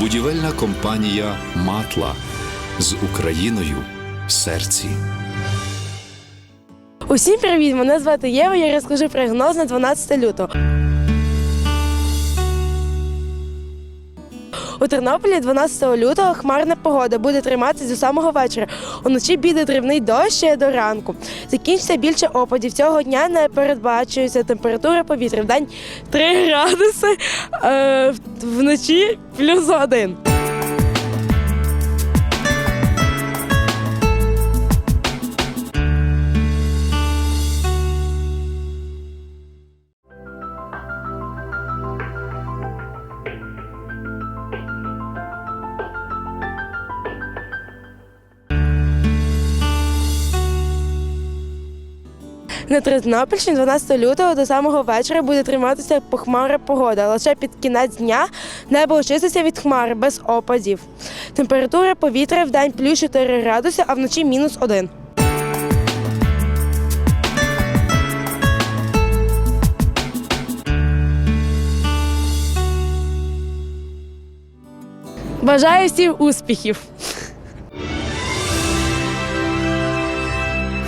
Будівельна компанія Матла з Україною в серці. Усім привіт! Мене звати Єва. Я розкажу прогноз на 12 лютого. У Тернополі 12 лютого хмарна погода буде триматися до самого вечора. Уночі біде дрібний дощ до ранку. Закінчиться більше опадів. Цього дня не передбачується температура повітря. В день 3 градуси, е, вночі плюс 1. На Тернопільщині 12 лютого до самого вечора буде триматися похмара погода. Лише під кінець дня небо очиститься від хмари без опадів. Температура повітря в день плюс 4 градуси, а вночі мінус 1. Бажаю всім успіхів!